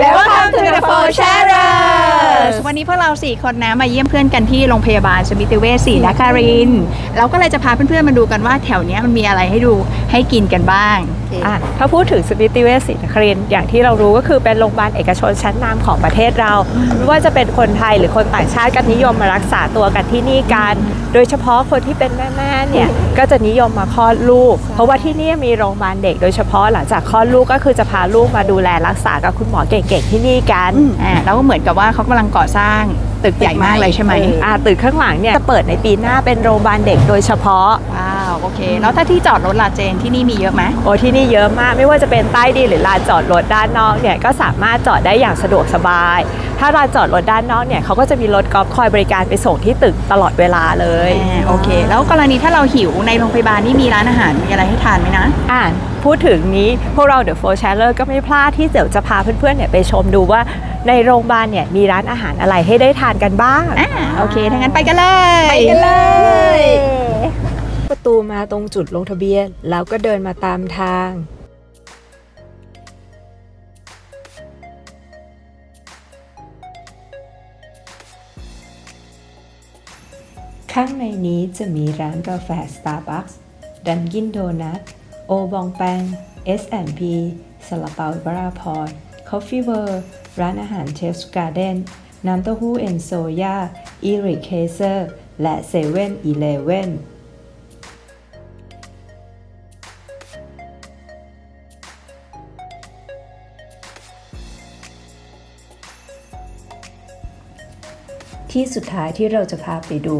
Welcome to the Four Sharers วันนี้พวกเราสี่คนนะมาเยี่ยมเพื่อนกันที่โรงพยาบาลสมิติเวชศรีนครินทร์เราก็เลยจะพาเพื่อนๆมาดูกันว่าแถวเนี้ยมันมีอะไรให้ดูให้กินกันบ้าง อะถ้าพูดถึงสมิติเวชศรีนครินทร์อย่างที่เรารู้ก็คือเป็นโรงพยาบาลเอกชนชั้นนำของประเทศเราไม่ว่าจะเป็นคนไทยหรือคนต่างชาติก็นิยมมารักษาตัวกันที่นี่กัน โดยเฉพาะคนที่เป็นแม่ๆเนี่ยก็จะนิยมมาคลอดลูก เพราะว่าที่นี่มีโรงพยาบาลเด็ก โดยเฉพาะหลังจากคลอดลูกก็คือจะพาลูกมาดูแลรักษากับคุณหมอเก่งๆที่นี่กัน อ่าแล้วก็เหมือนกับว่าเขากำลังก่อสร้างตึกใหญ่มากเลยใช่ไหมอ่าตึกข้างหลังเนี่ยจะเปิดในปีหน้าเป็นโรงพยาบาลเด็กโดยเฉพาะว้าวโอเค แล้วถ้าที่จอดรถลาเจนที่นี่มีเยอะไหมโอ้ที่นี่เยอะมากไม่ว่าจะเป็นใต้ดินหรือลานจอดรถด้านนอกเนี่ยก็สามารถจอดได้อย่างสะดวกสบาย ถ้าลานจอดรถด้านนอกเนี่ยเขาก็จะมีรถกอล์ฟคอยบริการไปส่งที่ตึกตลอดเวลาเลย อ่าโอเค แล้วกรณีถ้าเราหิวในโรงพยาบาลนี่มีร้านอาหารมีอะไรให้ทานไหมนะ อ่าพูดถึงนี้พวกเรา The Four Sharer ก็ไม่พลาดที่เดี๋ยวจะพาเพื่อนๆเนี่ยไปชมดูว่าในโรงพยาบาลเนี่ยมีร้านอาหารอะไรให้ได้ทานกันบ้าง อ่าโอเคถ้างั้นไปกันเลย ไปกันเลย ประตูมาตรงจุดลงทะเบียน แล้วก็เดินมาตามทาง ข้างในนี้จะมีร้านกาแฟ Starbucks Dunkin' Donut โอบองแปง S&P ซาลาเปาบราพร Coffee World ร้านอาหาร Chef's Garden น้ำเต้าหู้เอนโซยาอีริเคเซอร์ และเซเว่นอีเลเว่นที่สุดท้ายที่เราจะพาไปดู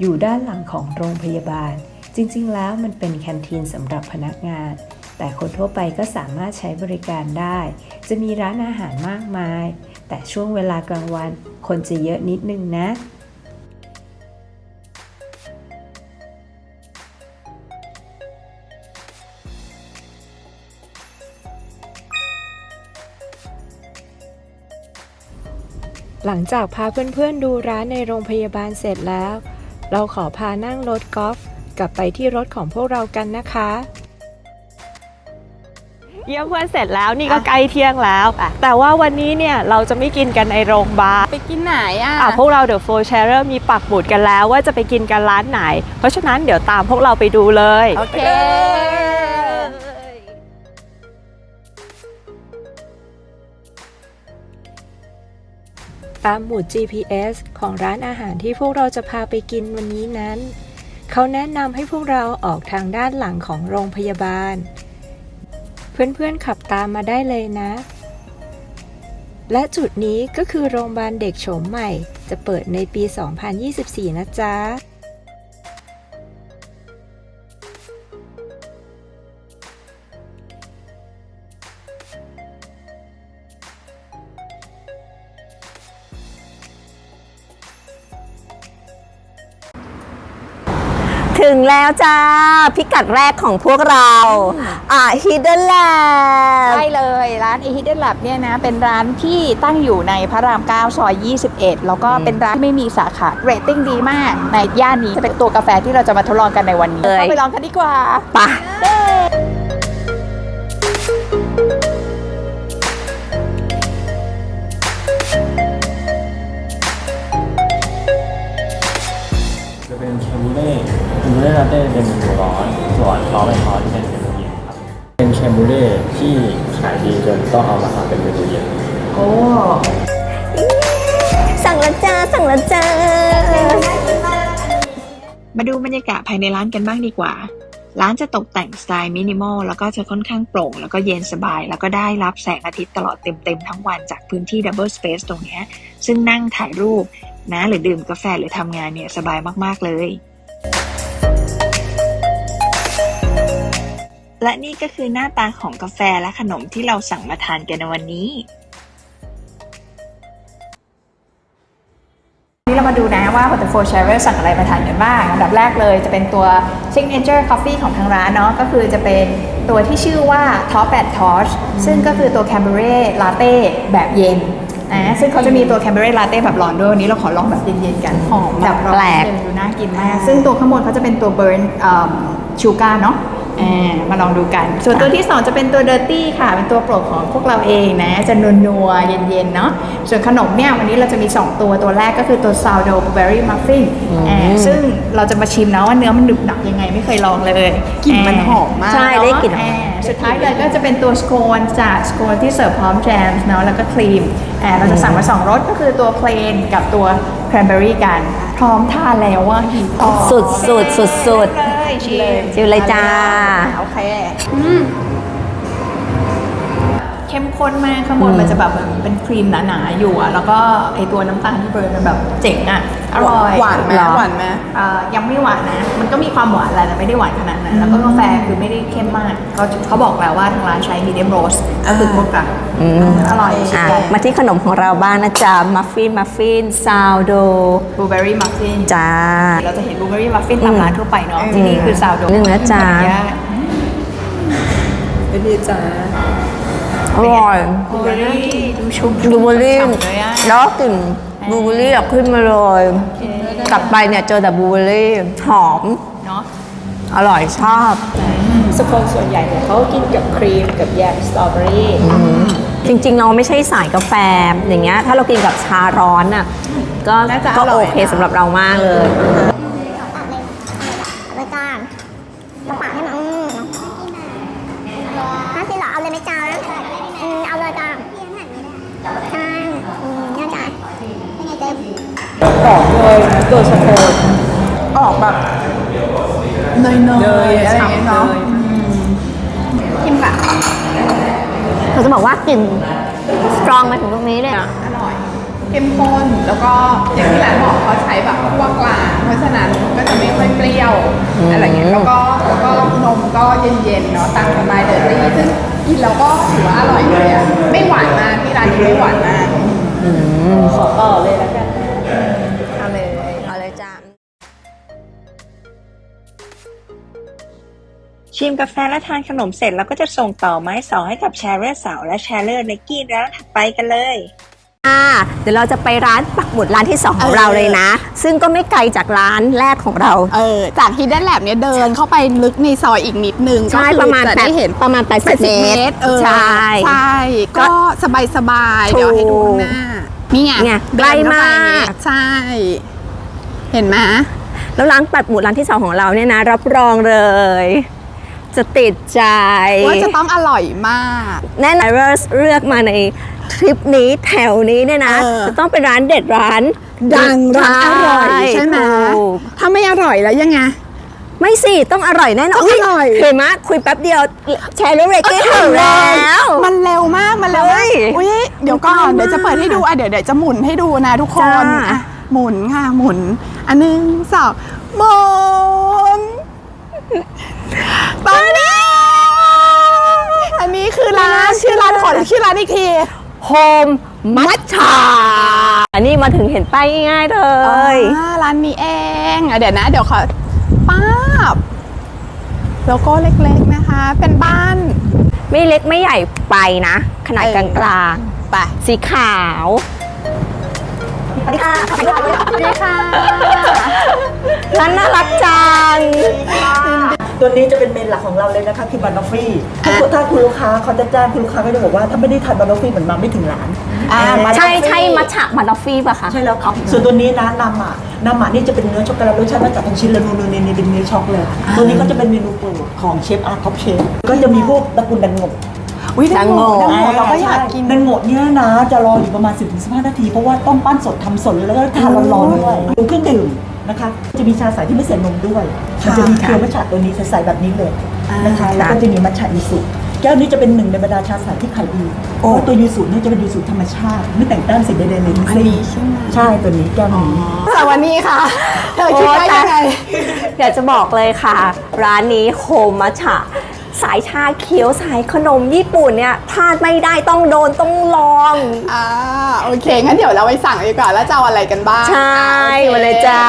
อยู่ด้านหลังของโรงพยาบาล จริงๆ แล้วมันเป็นแคนทีนสำหรับพนักงาน แต่คนทั่วไปก็สามารถใช้บริการได้ จะมีร้านอาหารมากมาย แต่ช่วงเวลากลางวัน คนจะเยอะนิดนึงนะหลังจากพาเพื่อนๆดูร้านในโรงพยาบาลเสร็จแล้ว เราขอพานั่งรถกอล์ฟกลับไปที่รถของพวกเรากันนะคะ เยี่ยมเพื่อนเสร็จแล้วนี่ก็ใกล้เที่ยงแล้ว แต่ว่าวันนี้เนี่ยเราจะไม่กินกันในโรงพยาบาลไปกินไหนอะอะพวกเราเดอะโฟร์แชร์เรอร์มีปักหมุดกันแล้วว่าจะไปกินกันร้านไหน เพราะฉะนั้นเดี๋ยวตามพวกเราไปดูเลย โอเค ตามหมุด GPS ของร้านอาหารที่พวกเราจะพาไปกินวันนี้นั้น เขาแนะนำให้พวกเราออกทางด้านหลังของโรงพยาบาล เพื่อนๆขับตามมาได้เลยนะ และจุดนี้ก็คือโรงพยาบาลเด็กโฉมใหม่ จะเปิดในปี 2024 นะจ๊ะ แล้วจ้า พิกัดแรกของพวกเรา อ่า Hidden Lab ใช่เลยร้าน e h i d e n Lab เนี่ยนะ เป็นร้านที่ตั้งอยู่ในพระราม 9 ซอย 21 แล้วก็เป็นร้านที่ไม่มีสาขาเรตติ้งดีมาก ในย่านนี้จะเป็นตัวกาแฟที่เราจะมาทดลองกันในวันนี้เลยเข้าไปลองกันดีกว่าป มูเล่ลาเต้เป็นเมนูร้อน ส่วนซอสเป็นซอสที่เป็นเมนูเย็นครับ เป็นแคมูเล่ที่ขายดีจนต้องเอามาทำเป็นเมนูเย็น โอ้สั่งละจ้าสั่งละจ้ามาดูบรรยากาศภายในร้านกันบ้างดีกว่า ร้านจะตกแต่งสไตล์มินิมอลแล้วก็จะค่อนข้างโปร่ง แล้วก็เย็นสบาย แล้วก็ได้รับแสงอาทิตย์ตลอดเต็มๆทั้งวันจากพื้นที่ดับเบิลสเปซตรงนี้ ซึ่งนั่งถ่ายรูปนะหรือดื่มกาแฟหรือทำงานเนี่ยสบายมากๆเลย และนี่ก็คือหน้าตาของกาแฟและขนมที่เราสั่งมาทานกันในวันนี้ นี่เรามาดูนะว่า Waterfall Sharer สั่งอะไรมาทานกันบ้างอันดับแรกเลยจะเป็นตัว Signature Coffee ของทางร้านเนาะก็คือจะเป็นตัวที่ชื่อว่า Top and Torch ซึ่งก็คือตัว Cabaret Latte แบบเย็นนะซึ่งเขาจะมีตัว Cabaret Latte แบบร้อนด้วยวันนี้เราขอลองแบบเย็นๆกันหอมแบบร้อนแปลกเย็นดูน่ากินมาก ซึ่งตัวข้างบนเขาจะเป็นตัว Burn ชูการ์เนาะอ่า มาลองดูกัน ส่วนตัวที่ 2 จะเป็นตัว Dirty ค่ะ เป็นตัวโปรดของพวกเราเองนะ จะนัวๆเย็นๆ เนาะ ส่วนขนมเนี่ย วันนี้เราจะมี 2 ตัว ตัวแรกก็คือตัว sourdough blueberry muffin อ่าซึ่งเราจะมาชิมนะว่าเนื้อมันหนึบหนับยังไงไม่เคยลองเลยกลิ่นมันหอมมาก ใช่ ได้กลิ่นอ่าสุดท้ายเลยก็จะเป็นตัวสโคนจากสโคนที่เสิร์ฟพร้อมแจมส์เนาะแล้วก็ครีมอ่าเราจะสั่งมาสองรสก็คือตัวเพลนกับตัวแครนเบอรี่กัน พร้อมทานแล้วว่าหิวต่อสุดสุดสุด สุดเลยชิมชิมเลยจ้า โอเค เข้มข้นมากข้างบนมันจะแบบเหมือนเป็นครีมหนาๆอยู่อะแล้วก็ไอตัวน้ำตาลที่เบิร์นมันแบบเจ๋งอะอร่อยหวานไหมเหรอหวานไหมเอ่อยังไม่หวานนะ มันก็มีความหวานแหละแต่ไม่ได้หวานขนาดนั้นแล้วก็กาแฟคือไม่ได้เข้มมากเขาเขาบอกแล้วว่าทางร้านใช้มีเดียมโรสก็คือพวกกลางอร่อยอะมาที่ขนมของเราบ้างนะจ๊ะมัฟฟินมัฟฟินซาวโดบลูเบอรี่มัฟฟินจ้าเราจะเห็นบลูเบอรี่มัฟฟินตามร้านทั่วไปเนาะอืมที่นี่คือซาวโดนึ่งนะจ๊ะเป็นดีจ้า อร่อยบลูเบอรี่ดูชุ่มบลูเบอรี่ฉ่ำเลยอะแล้วกลิ่นบลูเบอรี่อะขึ้นมาเลย กลับไปเนี่ยเจอแต่บลูเบอรี่หอมเนาะอร่อยชอบสโคนส่วนใหญ่เนี่ยเขากินกับครีมกับแยมสตรอเบอรี่จริงๆ เราไม่ใช่สายกาแฟอย่างเงี้ยถ้าเรากินกับชาร้อนอะก็น่าจะก็อร่โออยเคสำหรับเรามากเลย เอาเลยจ้ามาปากให้มันอืมห้าสิบเหรอ เอาเลยไหมจ้าอืมเอาเลยจ้าใช่อืมเนี่ยจ้าเป็นไงเจ๊ หอมเลยตัวสโคนออกแบบเนยเนยๆอะไรอย่างเงี้ยเนาะกินแบบเราจะบอกว่ากลิ่นสตรองมาถึงตรงนี้เลยอะอร่อยเข้มข้นแล้วก็อย่างที่ร้านบอกเขาใช้แบบคั่วกลางเพราะฉะนั้นก็จะไม่ค่อยเปรี้ยวอะไรอย่างเงี้ยแล้วก็แล้วก็นมก็เย็นๆเนาะตามสไตล์เดอร์ตี้ซึ่ง ชิมกาแฟและทานขนมเสร็จเราก็จะส่งต่อไม้สองให้กับแชร์เรอร์สาวและแชร์เรอร์ในกี้ร้านถัดไปกันเลย อ่าเดี๋ยวเราจะไปร้านปักหมุดร้านที่ 2 ของเราเลยนะ ซึ่งก็ไม่ไกลจากร้านแรกของเรา เออ จาก Hidden Lab เนี่ยเดินเข้าไปลึกในซอยอีกนิดนึงใช่ก็คือประมาณจะได้เห็น ประมาณ 80 80เมเมตตรรเออใช่ ใช่ ก็สบายสบายๆเดี๋ยวให้ดูข้างหน้า นี่ไงเนี่ยเดินใกล้เข้ไปมากใช่ เห็นไหม แล้วร้านปักหมุดร้านที่ 2 ของเราเนี่ยนะ รับรองเลย จะติดใจ ว่าจะต้องอร่อยมาก แน่นอนว่าเลือกมาในทริปนี้แถวนี้เนี่ยนะ เออ จะต้องเป็นร้านเด็ดร้านดังร้านอร่อยใช่ไหมถูกถ้าไม่อร่อยแล้วยังไง ไม่สิ ต้องอร่อยแน่นอนต้องอร่อย เห็นไหมคุยแป๊บเดียวแชร์ลูกเรกเกอร์ถึงแล้ว มันเร็วมากมันเร็วเฮ้มากยอุ้ยเดี๋ยวก่อนเร็วมากเดี๋ยวจะเปิดให้ดูอะเดี๋ยวเดี๋ยวจะหมุนให้ดูนะทุกคนจ้า อะหมุนค่ะหมุน อันหนึ่งสองหมุน ตอนนี้อันนี้คือร้านชื่อร้านขอชื่อร้านอีกทีโฮมมัทฉาอันนี้มาถึงเห็นป้ายง่ายๆเลยอ่าร้านนี้เองอะเดี๋ยวนะ เดี๋ยวขอป้าบโลโก้เล็กๆนะคะ เป็นบ้าน ไม่เล็กไม่ใหญ่ไปนะ ขนาดเอกอลางไปๆสีขาวสวัสดีค่ะสวัสดีค่ะร้านน่ารักจัง ตัวนี้จะเป็นเมนหลักของเราเลยนะคะคือบานอฟฟี่ถ้าคุณถ้าคุณลูกค้าเขาจะจ้างคุณลูกค้าก็จะบอกว่าถ้าไม่ได้ทานบานอฟฟี่เหมือนมาไม่ถึงร้านอ่าอ่าใช่ใช่มัทฉะบันอฟฟี่ป่ะคะใช่แล้วครับส่วนตัวนี้นะนาหมานาหมานี่จะเป็นเนื้อช็อกโกแลตรสชาติมาจากทั้งชิ้นเลยนูนนี่เป็นเนื้อช็อกเลยตัวนี้ก็จะเป็นเมนูโปรดของเชฟอาร์ท็อปเชฟก็จะมีพวกตระกูลดังงบอุ้ยดังโง่ดัดังงโง่โง่เราก็อยากกินดังงบเนี่ยนะ จะรออยู่ประมาณ 10-15 นาที เพราะว่าต้องปั้นสดทำสดแล้วก็ทานร้อนๆด้วยดูเครื่องดื่ม นะคะ จะมีชาใสที่ไม่ใส่นมด้วยมันจะมีเครือมัทฉะตัวนี้ใสๆแบบนี้เลยนะคะแล้วก็จะมีมัทฉะยูสุแก้วนี้จะเป็นหนึ่งในบรรดาชาใสที่ขายดีเพราะว่าตัวยูสุเนี่ยจะเป็นยูสุธรรมชาติ ไม่แต่งแต้มสีใดๆเลยทั้งสิ้นใช่ตัวนี้แก้วนี้แต่วันนี้ค่ะเธอคิดว่ายังไงอยากจะบอกเลยค่ะ ร้านนี้โฮมมัทฉะ สายชาเขียวสายขนมญี่ปุ่นเนี่ยพลาดไม่ได้ต้องโดนต้องลองอ่าโอเค งั้นเดี๋ยวเราไปสั่งดีกว่าแล้วจะเอาอะไรกันบ้างใช่อ่โอคมาเลยจ้า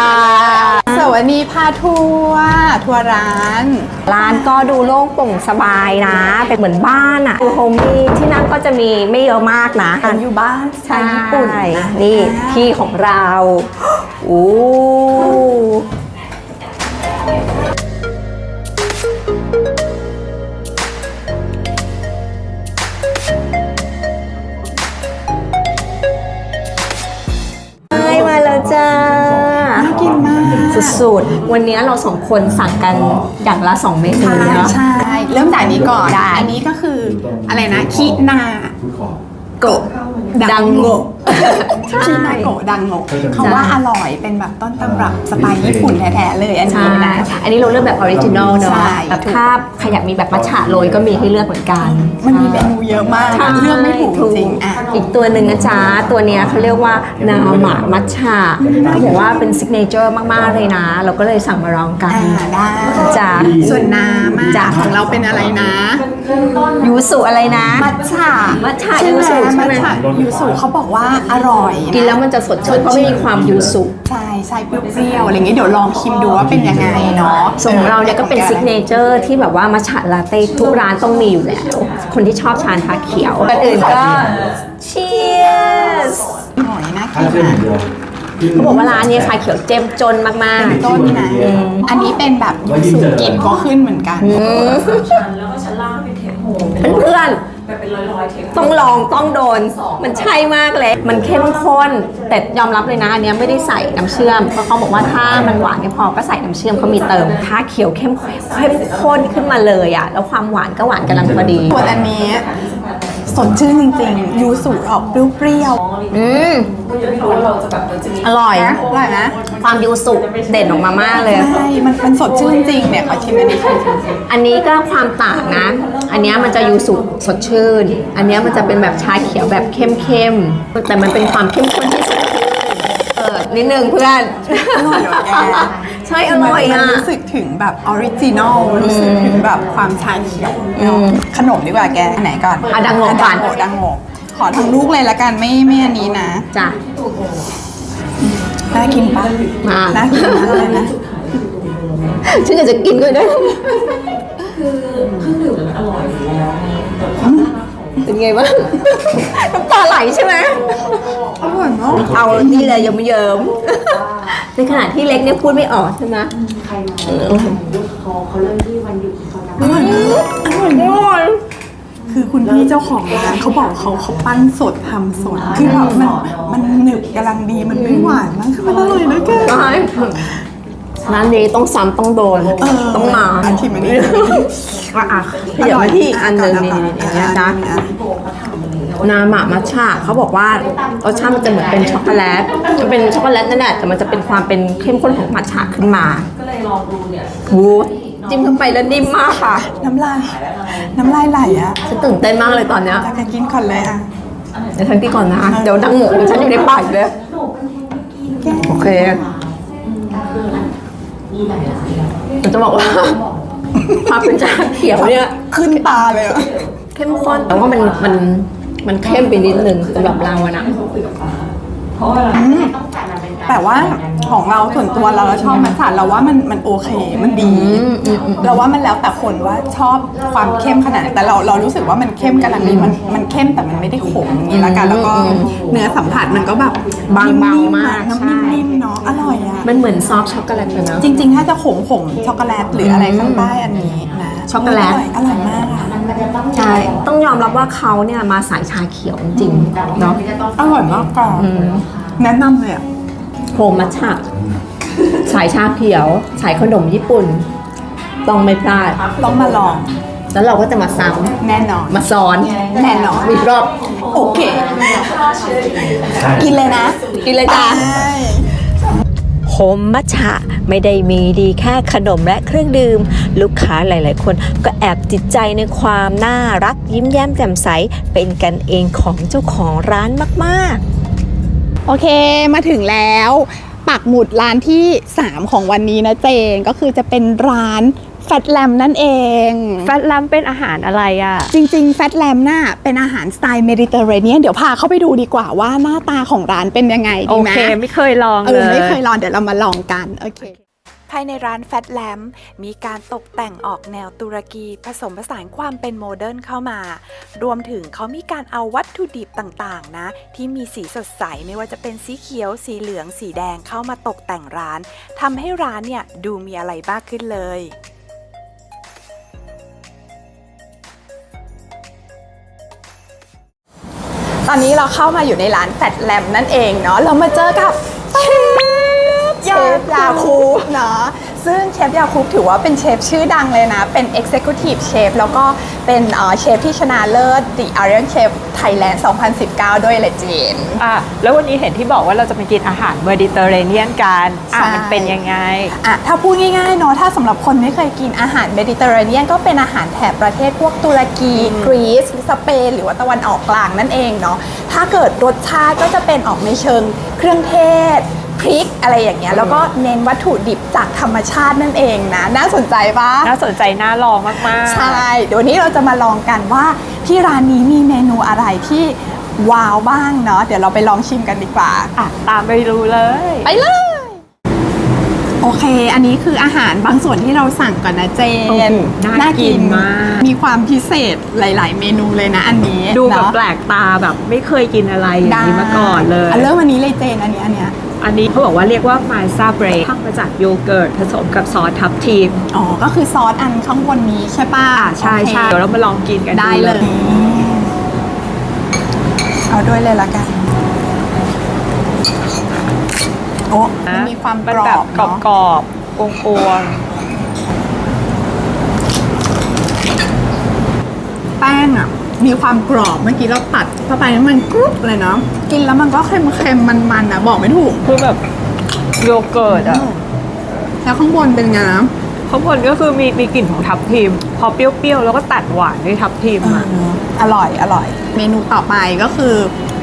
สวัสดีพาทัวร์ทัวร์ร้าน ร้านก็ดูโล่งโปร่งสบายนะ เป็นเหมือนบ้านอะ่ะคือโฮมมี่ที่นั่นก็จะมีไม่เยอะมากนะเหมือนอยู่บ้านสไตใช่ล์ญี่ปุ่นนี่ที่ของเราอู้ สุดๆ วันนี้เราสองคนสั่งกันอย่างละสองเมนูใช่เนาะ ใช่เริ่มจากนี้ก่อนได้ อันนี้ก็คืออะไรนะคินาโกะดังโงะ คินาโกะดังโงะเขาว่าอร่อยเป็นแบบต้นตำรับสไตล์ญี่ปุ่นแท้ๆเลยอันใช่นี้นะอันนี้เราเลือกแบบออริจินอลเนาะใช่แบบถ้าใครอยากมีแบบมัทฉะโรยก็มีให้เลือกเหมือนกัน มันมีเมนูเยอะมากใช่เลือกไม่ถูกจริงๆอะอีกตัวหนึ่งนะจ๊ะตัวเนี้ยเขาเรียกว่านาหมามัทฉะเขาบอกว่าเป็นซิกเนเจอร์มากๆเลยนะ เราก็เลยสั่งมาลองกันอ่าได้จ้ะส่วนน้ำอะจ้ะของเราเป็นอะไรนะยูสุอะไรนะ มัทฉะมัทฉะใช่ยูไหมสุใช่มัทไหมฉะยูสุเขาบอกว่าอร่อยะกินแล้วมันจะสดชื่นเพราะไม่มีความยูสุใช่ใช่เปรี้ยวๆอะไรอย่างเงี้ยเดี๋ยวลองชิมดูว่าเป็นยังไงเนาะส่วนของเราเนี่ยก็เป็นซิกเนเจอร์ที่แบบว่ามัทฉะลาเต้ทุกร้านต้องมีอยู่แล้ว คนที่ชอบชานชาเขียวกันอื่นก็ cheers หอยน่ากินนะเขาบอกว่าร้านนี้ชาเขียวเจ้มจนมากเป็นต้นนะอันนี้เป็นแบบยูสุกลิ่นก็ขึ้นเหมือนกันๆเพื่อนๆ ต้องลองต้องโดน มันใช่มากเลย มันเข้มข้น แต่ยอมรับเลยนะอันเนี้ยไม่ได้ใส่น้ำเชื่อม เพราะเขาบอกว่าถ้ามันหวานไม่พอก็ใส่น้ำเชื่อมเขามีเติมชาเขียวเข้มเข้มข้นขึ้นมาเลยอะ แล้วความหวานก็หวานกำลังพอดี ส่วนอันนี้ สดชื่นจริงๆ ยูสุออกเปรี้ยวอืมอร่อยๆนะอร่อยนะความยูสุเด่นออกมามากเลย ใช่มันมันสดชื่นจริงเนี่ยขอชิมอันนี้ชิมอันนี้ก็ความต่างนะ อันเนี้ยมันจะยูสุสดชื่น อันเนี้ยมันจะเป็นแบบชาเขียวแบบเข้มๆแต่มันเป็นความเข้มข้นที่สดชื่นเออนิดนึงเพื่อน อร่อยเหรอแกใช่อร่อยมันอะรู้สึกถึงแบบออริจินอลรู้สึกถึงแบบความชาเขียวเนอะขนมดีกว่าแกอันไหนก่อนอะดังโงะก่อนดังโงะดังโงะขอทั้งลูกเลยละกันไม่ไม่อันนี้นะจ้ะ น่ากินปะมาก น่ากินมากเลยนะ ฉันอยากจะกินด้วยนะเป็นไงบ้าง น้ำตาไหลใช่ไหม อร่อยเนาะเอานี่เลยเยิ้มเยิ้มๆในขณะที่เล็กเนี่ยพูดไม่ออกใช่ไหมอร่อยอร่อยคือคุณพี่เจ้าของร้านเขาบอกเขาเขาปั้นสดทำสด คือแบบมันมันหนึบกำลังดีมันไม่หวานมากคือมันอร่อยนะแกใช่ ร้านนี้ต้องซ้ำต้องโดน ต้องมาอันชิมอันนี้อะอะขยับมาที่อีกอันหนึ่งนี่นี่นี่นะจ๊ะนาหมามัทฉะเขาบอกว่ารสชาติมันจะเหมือนเป็นช็อกโกแลตมันเป็นช็อกโกแลตนั่นแหละแต่มันจะเป็นความเป็นเข้มข้นของมัทฉะขึ้นมา ก็เลยลองดูเนี่ยโหจิ้มเข้าไปแล้วนิ่มมากค่ะ น้ำลาย น้ำลายไหลอะฉันตื่นเต้นมากเลยตอนเนี้ยตากกินก่อนเลยอะเดี๋ยวทั้งที่ก่อนนะ เดี๋ยวดังหมูของฉันอยู่ในปากเลยโอเคผม จะบอกว่า ความเป็นชาเขียวเนี่ยขึ้นตาเลยอะเข้มข้นแต่ว่ามันมันมันเข้มไปนิดนึงสำหรับเราอะนะ แต่ว่าของเราส่วนตัวเราเราชอบมัทฉะเราว่ามันมันโอเคมันดี เราว่ามันแล้วแต่คนว่าชอบความเข้มขนาดไหนแต่เราเรารู้สึกว่ามันเข้มกำลังดีมันมันเข้มแต่มันไม่ได้ขมอย่างนี้ละกันแล้วก็เนื้อสัมผัสมันก็แบบบางๆนิ่ๆมากน้ำใช่นิ่มๆเนาะอร่อยอะมันเหมือนซอฟต์ช็อกโกแลตเลยเนาะจริงๆ ถ้าจะขมขมช็อกโกแลตหรืออะไรข้างใต้อันนี้นะช็อกโกแลตร่ยอร่อยมากอะใช่ต้องยอมรับว่าเขาเนี่ยมาสายชาเขียวจริงๆเนาะอร่อยมากก่อนแนะนำเลยอะ โฮมมัทฉะสายชาเขียวสายขนมญี่ปุ่น ต้องไม่พลาด ต้องมาลอง แล้วเราก็จะมาซ้แน่นอนำมาซ้อนแน่นอน อีกรอบ โอเค กินเลยนะ กินเลยจ้าใช่โฮมมัชฉะไม่ได้มีดีแค่ขนมและเครื่องดื่ม ลูกค้าหลาย ๆ คนก็แอบติดใจในความน่ารักยิ้มแย้มแจ่มใส เป็นกันเองของเจ้าของร้านมาก ๆ โอเคมาถึงแล้วปักหมุดร้านที่ 3 ของวันนี้นะเจนก็คือจะเป็นร้านแฟตแลมนั่นเอง แฟตลัมเป็นอาหารอะไรอะ จริง ๆ แฟตแลมน่ะเป็นอาหารสไตล์เมดิเตอร์เรเนียนเดี๋ยวพาเข้าไปดูดีกว่าว่าหน้าตาของร้านเป็นยังไงโอดีไหมเค ไม่เคยลองเอเลอยไม่เคยลองเดี๋ยวเรามาลองกัน โอเค ภายในร้านแฟตแลมมีการตกแต่งออกแนวตุรกีผสมผสานความเป็นโมเดิร์นเข้ามา รวมถึงเขามีการเอาวัตถุดิบต่างๆ นะ ที่มีสีสดใสไม่ว่าจะเป็นสีเขียว สีเหลือง สีแดงเข้ามาตกแต่งร้านทำให้ร้านเนี่ยดูมีอะไรมากขึ้นเลยตอนนี้เราเข้ามาอยู่ในร้านแฟตแลมนั่นเองเนาะ เรามาเจอกับเชฟใหญ่เชฟยาคูปเนาะซึ่งเชฟยาคูปถือว่าเป็นเชฟชื่อดังเลยนะ เป็น Executive Chef แล้วก็เป็นเอ่อเชฟที่ชนะเลิศ The Iron Chef Thailand 2019 ด้วยเลยเจนอะแล้ววันนี้เห็นที่บอกว่าเราจะไปกินอาหารเมดิเตอร์เรเนียนกันอะใช่มันเป็นยังไงอะถ้าพูดง่ายๆเนาะถ้าสำหรับคนไม่เคยกินอาหารเมดิเตอร์เรเนียนก็เป็นอาหารแถบประเทศพวกตุรกีกรีซสเปนหรือว่าตะวันออกกลางนั่นเองเนาะถ้าเกิดรสชาติก็จะเป็นออกในเชิงเครื่องเทศ พริกอะไรอย่างเงี้ยแล้วก็เน้นวัตถุดิบจากธรรมชาตินั่นเองนะ น่าสนใจปะน่าสนใจน่าลองมากๆ ใช่เดี๋ยววันนี้เราจะมาลองกันว่าที่ร้านนี้มีเมนูอะไรที่ว้าวบ้างเนาะเดี๋ยวเราไปลองชิมกันดีกว่าอะตามไปดูเลย ไปเลย โอเค อันนี้คืออาหารบางส่วนที่เราสั่งก่อนนะเจโอ้นโหน่ากินมาก มีความพิเศษหลาย ๆ เมนูเลยนะอันนี้ดูแบบเนาะแปลกตาแบบไม่เคยกินอะไรอย่างนี้มาก่อนเลยะเริ่มวันนี้เลยเจนอันนี้อันเนี้ย อันนี้เขาบอกว่าเรียกว่ามาซาเบรทำมาจากโยเกิร์ตผสมกับซอสทับทิมอ๋อ ก็คือซอสอันข้างบนนี้ใช่ป่ะอะใช่โอเคใช่เดี๋ยวเรามาลองกินกันได้เลย เอาด้วยเลยละกัน โอ้มันมีความกรอบกรอบเนาะ กรอบๆกวง แป้งอะ มีความกรอบเมื่อกี้เราตัดเข้าไปแล้วมันกรุบเลยเนาะกินแล้วมันก็เค็มๆมันๆอะ บอกไม่ถูกๆคือแบบโยเกิร์ตอะ แล้วข้างบนเป็นไงนะข้างบนก็คือมีมีกลิ่นของทับทิม พอเปรี้ยวๆ แล้วก็ตัดหวานด้วยทับทิมอะอร่อยอร่อย เมนูต่อไปก็คือ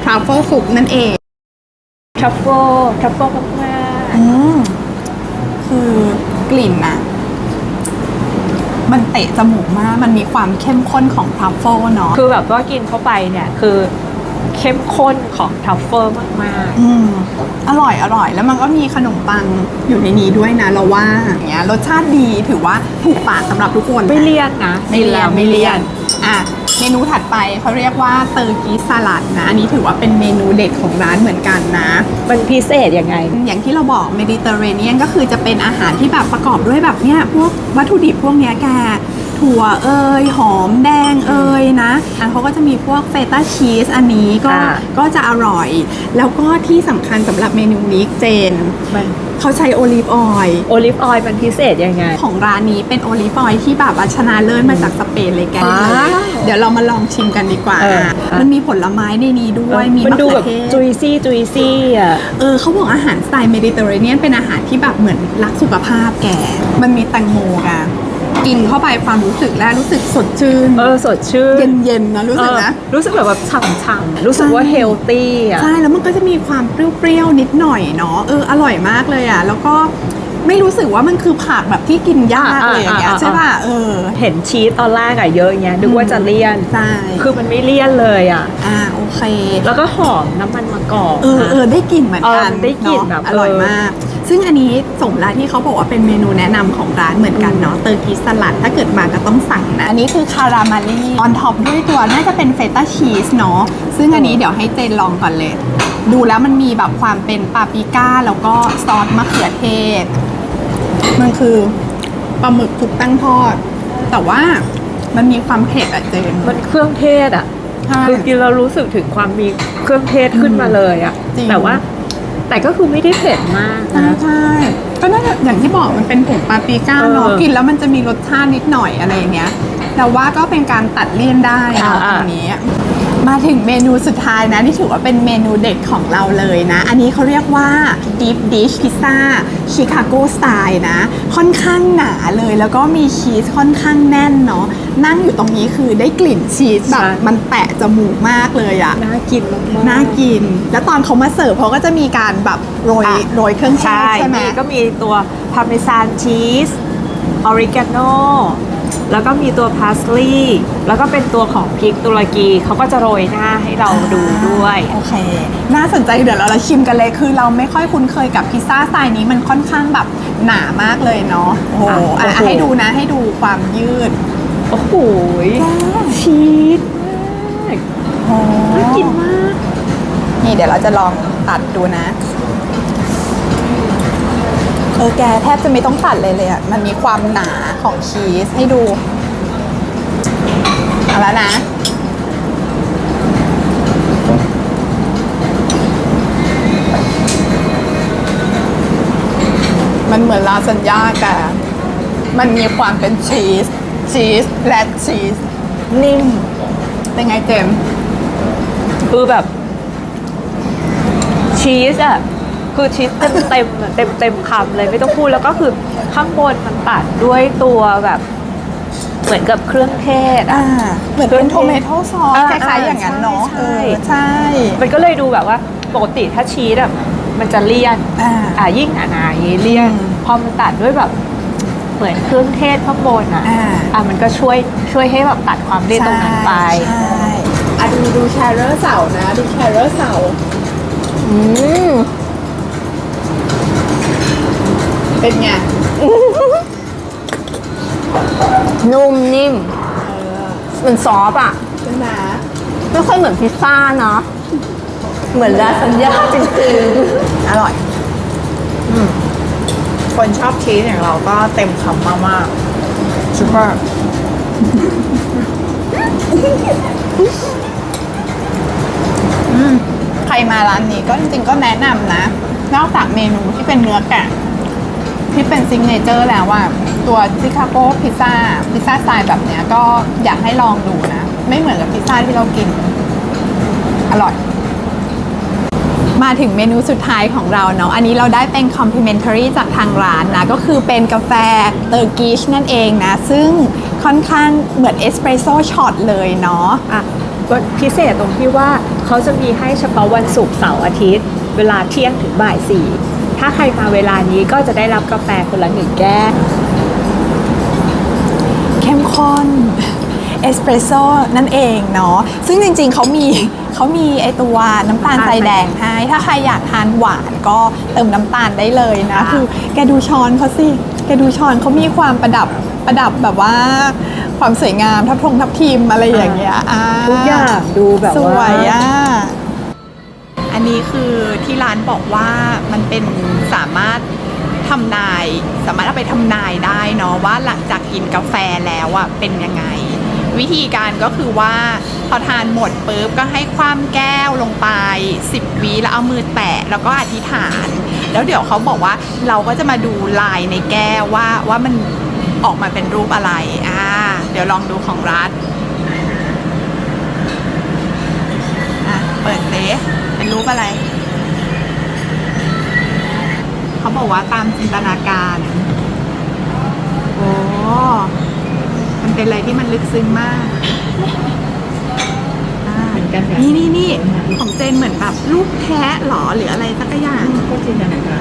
ทรัฟเฟิลซุปนั่นเองทรัฟเฟิลทรัฟเฟิลมากอืมคือกลิ่นอะ มันเตะจมูกมาก มันมีความเข้มข้นของทรัฟเฟิลเนาะๆคือแบบว่ากินเข้าไปเนี่ยคือเข้มข้นของทัฟเฟิลมากอืมอร่อยอร่อย แล้วมันก็มีขนมปังอยู่ในนี้ด้วยนะเราว่าอย่างเงี้ยรสชาติดีถือว่าถูกปากสำหรับทุกคนๆนะไม่เลี่ยนนะไม่เลี่ยนไม่เลี่ยนอะ เมนูถัดไปเขาเรียกว่าเตอร์กีสลัดนะ อันนี้ถือว่าเป็นเมนูเด็ดของร้านเหมือนกันนะ มันพิเศษยังไง อย่างที่เราบอกเมดิเตอร์เรเนียนก็คือจะเป็นอาหารที่แบบประกอบด้วยแบบเนี้ยพวกวัตถุดิบพวกเนี้ยแก ถั่วเอยหอมแดงเอยนะอันเขาก็จะมีพวกเฟต้าชีสอันนี้ก็อ่าก็จะอร่อย แล้วก็ที่สำคัญสำหรับเมนูนี้เจน มันเขาใช้โอลิฟออยล์โอลิฟออยล์มันพิเศษยังไง ของร้านนี้เป็นโอลิฟออยล์ที่แบบว่าชนะเลิศมาจากสเปนเลยแกว้าวเดี๋ยวเรามาลองชิมกันดีกว่า เอออะ มันมีผลไม้ในนี้ด้วยมีมันมะดูเขืแบอบเทศ จุยซี่จุยซี่อะ เออเขาบอกอาหารสไตล์เมดิเตอร์เรเนียนเป็นอาหารที่แบบเหมือนรักสุขภาพแก มันมีแตงโมกัน กินเข้าไปความรู้สึกแรกรู้สึกสดชื่น เออสดชื่นเย็นๆนะรู้สึกนะเออรู้สึกแบบแบบฉ่ำๆรู้สึกว่าใช่เฮลตี้อะใช่แล้วมันก็จะมีความเปรี้ยวๆนิดหน่อยเนาะเอออร่อยมากเลยอะ แล้วก็ไม่รู้สึกว่ามันคือผักแบบที่กินยากอ่าเลยอย่างเงี้ยอ่าอ่าใช่ป่ะเออ เห็นชีสตอนแรกอะเยอะอย่างเงี้ยนึกว่าจะเลี่ยนใช่คือมันไม่เลี่ยนเลยอะอ่าโอเค แล้วก็หอมน้ำมันมะกอกเออเออได้กลิ่นเหมือนกันเออได้กลิ่นเาะแบบอร่อยเออมาก ซึ่งอันนี้สมแล้วที่เขาบอกว่าเป็นเมนูแนะนำของร้านเหมือนกันเนาะเตอร์กิสลัด ถ้าเกิดมาก็ต้องสั่งนะ อันนี้คือคารามาลีออนท็อปด้วยตัวน่าจะเป็นเฟต้าชีสเนาะซึ่งอันนี้เดี๋ยวให้เจนลองก่อนเลย ดูแล้วมันมีแบบความเป็นปาปริก้า แล้วก็ซอสมะเขือเทศ มันคือปลาหมึกถูกตั้งทอด แต่ว่ามันมีความเผ็ดอะเจน มันเครื่องเทศอะใช่คือกินเรารู้สึกถึงความมีเครื่องเทศขึ้นมาเลยอะจริง แต่ว่า แต่ก็คือไม่ได้เผ็ดมากใช่นะ ใช่ก็น่าจะอย่างที่บอกมันเป็นผงปาปริก้าเนาะเออกินแล้วมันจะมีรสชาตินิดหน่อยอะไรอย่างเงี้ย แต่ว่าก็เป็นการตัดเลี่ยนได้เนาะอ่าตรงนี้ มาถึงเมนูสุดท้ายนะที่ถือว่าเป็นเมนูเด็ดของเราเลยนะ อันนี้เขาเรียกว่า deep dish pizza Chicago style นะ ค่อนข้างหนาเลยแล้วก็มีชีสค่อนข้างแน่นเนาะนั่งอยู่ตรงนี้คือได้กลิ่นชีสแบบมันแตะจมูกมากเลยอะน่ากินมากๆน่ากิน แล้วตอนเขามาเสิร์ฟเขาก็จะมีการแบบโรยอะโรยเครื่องเทใช่ศใช่ไหมมีก็มีตัวพาร์เมซานชีสออริกาโน แล้วก็มีตัวพาสลีย์แล้วก็เป็นตัวของพริกตุรกีเขาก็จะโรยหน้าให้เราดูด้วย โอเค น่าสนใจเดี๋ยวเราเราชิมกันเลยคือเราไม่ค่อยคุ้นเคยกับพิซซ่าสไตล์นี้มันค่อนข้างแบบหนามากเลยเนาะโอ้โหอะอะโอ้โหให้ดูนะให้ดูความยืดโอ้โหชีสมากน่ากินมาก นี่เดี๋ยวเราจะลองตัดดูนะ เออแกแทบจะไม่ต้องตัดเลยเลยอะ มันมีความหนาของชีสให้ดู เอาแล้วนะ มันเหมือนลาซานญ่าแต่มันมีความเป็นชีส ชีสและชีส นิ่ม เป็นไงเจมคือแบบ ชีสอะ คือชีสเต็มเต็มๆเต็มเต็มๆคำเลยไม่ต้องพูดแล้วก็คือข้างบนมันตัดด้วยตัวแบบ เหมือนกับเครื่องเทศอะ อ่าเหมือนเป็นโทเมโต้ซอสอ่าคล้ายๆอย่างนั้นเนาะใช่ เออใช่ มันก็เลยดูแบบว่าปกติถ้าชีสอะมันจะเลี่ยน อ่า อ่ายิ่งหนาๆอย่างนี้เลี่ยน อืมพอมันตัดด้วยแบบเหมือนเครื่องเทศข้างบนอะอ่า อะมันก็ช่วยช่วยให้แบบตัดความเลี่ยนตรงนั้นไปใช่อะดูดูแชร์เรอร์เสานะ ดูแชร์เรอร์เสาอืม เป็นไง นุ่มนิ่มมันซอฟต์อะใช่ไหมไม่ค่อยเหมือนพิซซ่าเนาะเหมือนลาซานญ่าจริงอร่อย คนชอบชีสอย่างเราก็เต็มคำมากๆซูเปอร์ใครมาร้านนี้ก็จริงๆก็แนะนำนะ นอกจากเมนูที่เป็นเนื้อแกะ ที่เป็นซิงเนเจอร์แล้วว่าตัวชิคาโกพิซซ่าพิซซ่าสไตล์แบบเนี้ยก็อยากให้ลองดูนะ ไม่เหมือนกับพิซซ่าที่เรากิน อร่อย มาถึงเมนูสุดท้ายของเราเนาะอันนี้เราได้เป็น complimentary จากทางร้านนะ ก็คือเป็นกาแฟเตอร์กิชนั่นเองนะ ซึ่งค่อนข้างเหมือนเอสเปรสโซ่ช็อตเลยเนาะอะพิเศษตรงที่ว่าเขาจะมีให้เฉพาะวันศุกร์เสาร์อาทิตย์ เวลาเที่ยงถึงบ่ายสี่ ถ้าใครมาเวลานี้ก็จะได้รับกาแฟคนละหนึ่งแก้วเข้มข้นเอสเปรสโซ่นั่นเองเนาะซึ่งจริงๆเขามีเขามีไอตัวน้ำตาลทรายแดงให้ ถ้าใครอยากทานหวานก็เติมน้ำตาลได้เลยนะ คือแกดูช้อนเขาสิ แกดูช้อนเขามีความประดับประดับแบบว่าความสวยงามทับทงทับทิมอะไรอย่างเงี้ยอ่าทุกอย่างดูแบบสว่าวยอะอั นนี้คือที่ร้านบอกว่ามันเป็นสามารถทำนาย สามารถเอาไปทำนายได้เนาะว่าหลังจากกินกาแฟแล้วอะเป็นยังไง วิธีการก็คือว่าพอทานหมดปุ๊บก็ให้คว่ำแก้วลงไป 10วิแล้วเอามือแตะแล้วก็อธิษฐาน แล้วเดี๋ยวเขาบอกว่าเราก็จะมาดูลายในแก้วว่าว่ามันออกมาเป็นรูปอะไรอ่าเดี๋ยวลองดูของรัฐ อะ เปิดเซฟเป็นรูปอะไร เขาบอกว่าตามจินตนาการ โอ้ มันเป็นอะไรที่มันลึกซึ้งมาก เหมือนกันนี่นี่นี่ของเจนเหมือนแบบรูปแท้หรอหรืออะไรสักอย่าง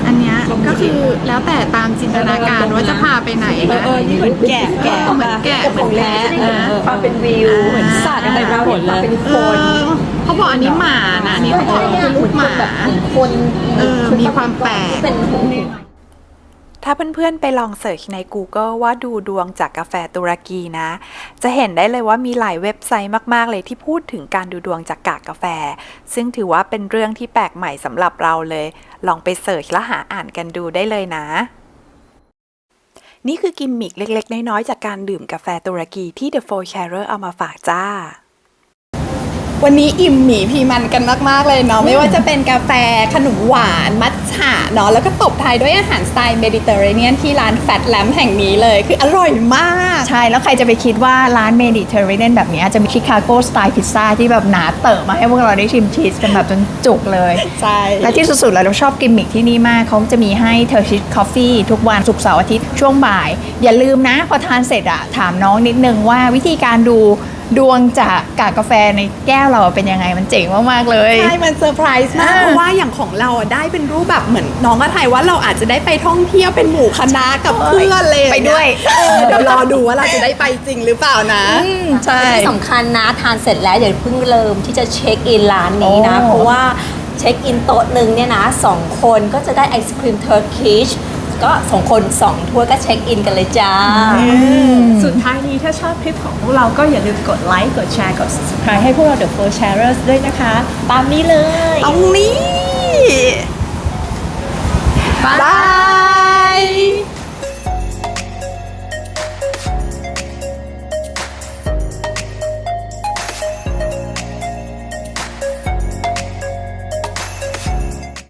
อันเนี้ยก็คือแล้วแต่ตามจินตนาการว่าจะพาไปไหนนะเออนี่เหมือนแกะแกะเหมือนแกะเหมือนแพะนะความเป็นวิวเหมือนสัตว์อะไรมาหมดเลยเออเขาบอกอันนี้หมานะอันนี้เขาบอกคือลูกหมาๆคนเออมีความแปลกเป็น ถ้าเพื่อนๆไปลองเสิร์ชใน Google ว่าดูดวงจากกาแฟตุรกีนะ จะเห็นได้เลยว่ามีหลายเว็บไซต์มากๆ เลยที่พูดถึงการดูดวงจากกากกาแฟ ซึ่งถือว่าเป็นเรื่องที่แปลกใหม่สำหรับเราเลย ลองไปเสิร์ชและหาอ่านกันดูได้เลยนะนี่คือกิมมิคเล็ก ๆ น้อย ๆ จากการดื่มกาแฟตุรกีที่ The Four Sharer เอามาฝากจ้า วันนี้อิ่มหมีพีมันกันมาก ๆ เลยเนาะไม่ว่าจะเป็นกาแฟขนมหวานมัทฉะเนาะแล้วก็ตบท้ายด้วยอาหารสไตล์เมดิเตอร์เรเนียนที่ร้านแฟตแลมแห่งนี้เลยคืออร่อยมาก ใช่ แล้วใครจะไปคิดว่าร้านเมดิเตอร์เรเนียนแบบเนี้ยจะมีชิคาโกสไตล์พิซซ่าที่แบบหนาเติบมาให้พวกเราได้ชิมชีสกันแบบจนจุกเลย ใช่ และที่สุดๆแล้วเราชอบกิมมิคที่นี่มากเขาจะมีให้เทอร์ชิตคอฟฟี่ทุกวันศุกร์เสาร์อาทิตย์ช่วงบ่าย อย่าลืมนะพอทานเสร็จอะถามน้องนิดนึงว่าวิธีการดู ดวงจากกากกาแฟในแก้วเราเป็นยังไงมันเจ๋งมาก ๆ เลย ใช่ มันเซอร์ไพรส์มากอ่าเพราะว่าอย่างของเราอะได้เป็นรูปแบบเหมือนน้องก็ทายว่าเราอาจจะได้ไปท่องเที่ยวเป็นหมู่คณะกับเพื่อนเลยไปด้วยเดี๋ยวรอดูว่าเราจะได้ไปจริงหรือเปล่านะใช่ ที่สำคัญนะทานเสร็จแล้วอย่าเพิ่งเริ่มที่จะเช็คอินร้านนี้นะ โอ้ เพราะว่าเช็คอินโต๊ะหนึ่งเนี่ยนะสองคนก็จะได้ไอศครีมเทอร์คิช ก็สองคนสองถ้วยก็เช็คอินกันเลยจ้า สุดท้ายนี้ถ้าชอบคลิปของพวกเราก็อย่าลืมกดไลค์ กดแชร์ กด subscribe ให้พวกเรา The Four Sharers ด้วยนะคะ ตามนี้เลยตรงนี้บาย